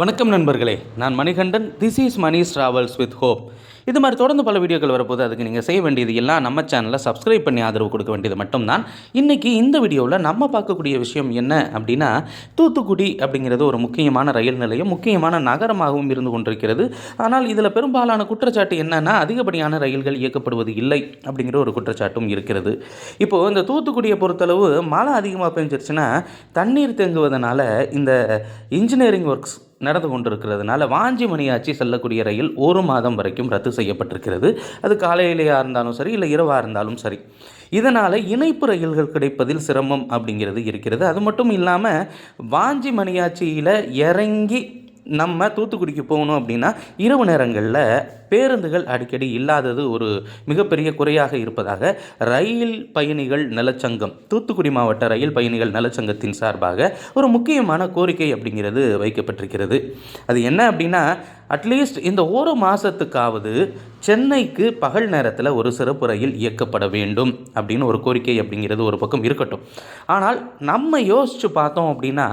வணக்கம் நண்பர்களே. நான் Manikandan. This is Mani's travels with hope இது மாதிரி தொடர்ந்து பல வீடியோக்கள் வரப்போது அதுக்கு நீங்கள் செய்ய வேண்டியது எல்லாம் நம்ம சேனலை சப்ஸ்கிரைப் பண்ணி ஆதரவு கொடுக்க வேண்டியது மட்டும்தான். இன்றைக்கி இந்த வீடியோவில் நம்ம பார்க்கக்கூடிய விஷயம் என்ன அப்படின்னா தூத்துக்குடி அப்படிங்கிறது ஒரு முக்கியமான ரயில் நிலையம் முக்கியமான நகரமாகவும் இருந்து கொண்டிருக்கிறது. ஆனால் இதில் பெரும்பாலான குற்றச்சாட்டு என்னன்னா அதிகப்படியான ரயில்கள் இயக்கப்படுவது இல்லை அப்படிங்கிற ஒரு குற்றச்சாட்டும் இருக்கிறது. இப்போது இந்த தூத்துக்குடியை பொறுத்தளவு மழை அதிகமாக பெஞ்சிருச்சுன்னா தண்ணீர் தேங்குவதனால இந்த இன்ஜினியரிங் ஒர்க்ஸ் நடந்து கொண்டிருக்கிறதுனால வாஞ்சி மணியாச்சி செல்லக்கூடிய ரயில் ஒரு மாதம் வரைக்கும் ரத்து செய்யப்பட்டிருக்கிறது. அது காலையிலேயா இருந்தாலும் சரி இல்லை இரவாக இருந்தாலும் சரி. இதனால் இணைப்பு ரயில்கள் கிடைப்பதில் சிரமம் அப்படிங்கிறது இருக்கிறது. அது மட்டும் இல்லாமல் வாஞ்சி மணியாச்சியில் இறங்கி நம்ம தூத்துக்குடிக்கு போகணும் அப்படின்னா இரவு நேரங்களில் பேருந்துகள் அடிக்கடி இல்லாதது ஒரு மிகப்பெரிய குறையாக இருப்பதாக ரயில் பயணிகள் நலச்சங்கம் தூத்துக்குடி மாவட்ட ரயில் பயணிகள் நலச்சங்கத்தின் சார்பாக ஒரு முக்கியமான கோரிக்கை அப்படிங்கிறது வைக்கப்பட்டிருக்கிறது. அது என்ன அப்படின்னா அட்லீஸ்ட் இந்த ஒரு மாதத்துக்காவது சென்னைக்கு பகல் நேரத்தில் ஒரு சிறப்பு ரயில் இயக்கப்பட வேண்டும் அப்படின்னு ஒரு கோரிக்கை அப்படிங்கிறது ஒரு பக்கம் இருக்கட்டும். ஆனால் நம்ம யோசித்து பார்த்தோம் அப்படின்னா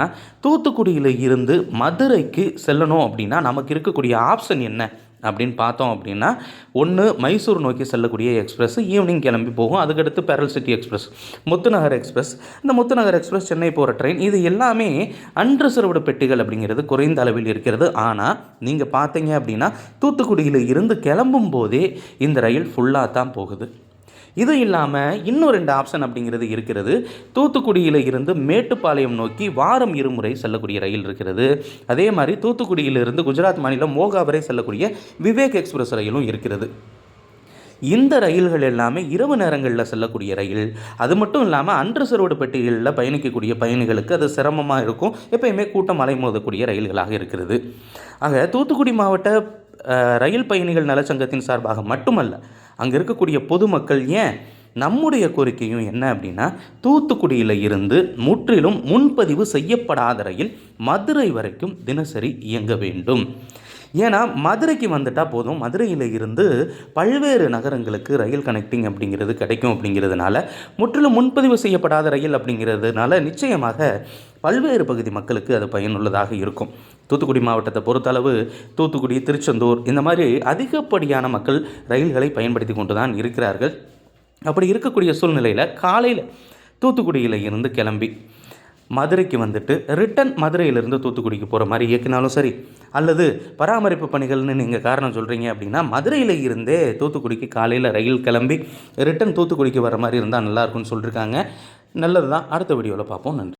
தூத்துக்குடியில் இருந்து மதுரைக்கு செல்லணும் அப்படின்னா நமக்கு இருக்கக்கூடிய ஆப்ஷன் என்ன? அப்படின்னு பார்த்தோம் அப்படின்னா ஒன்று மைசூர் நோக்கி செல்லக்கூடிய எக்ஸ்பிரஸ் ஈவினிங் கிளம்பி போகும். அதுக்கடுத்து pearl city express Muthunagar express. இந்த முத்துநகர் எக்ஸ்பிரஸ் சென்னை போகிற ட்ரெயின் இது எல்லாமே அன்ரிசர்வ்டு பெட்டிகள் அப்படிங்கிறது குறைந்த அளவில் இருக்கிறது. ஆனால் நீங்கள் பார்த்தீங்க அப்படின்னா தூத்துக்குடியில் இருந்து கிளம்பும் போதே இந்த ரயில் ஃபுல்லாக தான் போகுது. இது இல்லாமல் இன்னும் ரெண்டு ஆப்ஷன் அப்படிங்கிறது இருக்கிறது. தூத்துக்குடியில் இருந்து மேட்டுப்பாளையம் நோக்கி வாரம் இருமுறை செல்லக்கூடிய ரயில் இருக்கிறது. அதே மாதிரி தூத்துக்குடியிலிருந்து குஜராத் மாநிலம் மோகா வரை செல்லக்கூடிய விவேக் எக்ஸ்பிரஸ் ரயிலும் இருக்கிறது. இந்த ரயில்கள் எல்லாமே இரவு நேரங்களில் செல்லக்கூடிய ரயில். அது மட்டும் இல்லாமல் அன்ரிசர்வ்டு பெட்டிகளில் பயணிக்கக்கூடிய பயணிகளுக்கு அது சிரமமாக இருக்கும். எப்பயுமே கூட்டம் அலைமோதக்கூடிய ரயில்களாக இருக்கிறது. ஆக தூத்துக்குடி மாவட்ட ரயில் பயணிகள் நலச்சங்கத்தின் சார்பாக மட்டுமல்ல அங்கே இருக்கக்கூடிய பொதுமக்கள் ஏன் நம்முடைய கோரிக்கையும் என்ன அப்படின்னா தூத்துக்குடியில் இருந்து முற்றிலும் முன்பதிவு செய்யப்படாத ரயில் மதுரை வரைக்கும் தினசரி இயங்க வேண்டும். ஏன்னா மதுரைக்கு வந்துட்டால் போதும். மதுரையில் இருந்து பல்வேறு நகரங்களுக்கு ரயில் கனெக்டிங் அப்படிங்கிறது கிடைக்கும் அப்படிங்கிறதுனால முற்றிலும் முன்பதிவு செய்யப்படாத ரயில் அப்படிங்கிறதுனால நிச்சயமாக பல்வேறு பகுதி மக்களுக்கு அது பயனுள்ளதாக இருக்கும். தூத்துக்குடி மாவட்டத்தை பொறுத்தளவு தூத்துக்குடி திருச்செந்தூர் இந்த மாதிரி அதிகப்படியான மக்கள் ரயில்களை பயன்படுத்தி கொண்டு தான் இருக்கிறார்கள். அப்படி இருக்கக்கூடிய சூழ்நிலையில் காலையில் தூத்துக்குடியில் இருந்து கிளம்பி மதுரைக்கு வந்துட்டு ரிட்டன் மதுரையிலிருந்து தூத்துக்குடிக்கு போகிற மாதிரி இயக்கினாலும் சரி அல்லது பராமரிப்பு பணிகள்னு நீங்கள் காரணம் சொல்கிறீங்க அப்படின்னா மதுரையில் இருந்தே தூத்துக்குடிக்கு காலையில் ரயில் கிளம்பி ரிட்டன் தூத்துக்குடிக்கு வர மாதிரி இருந்தால் நல்லாயிருக்கும்னு சொல்லியிருக்காங்க நல்லது தான் அடுத்த வீடியோவில் பார்ப்போம். நன்றி.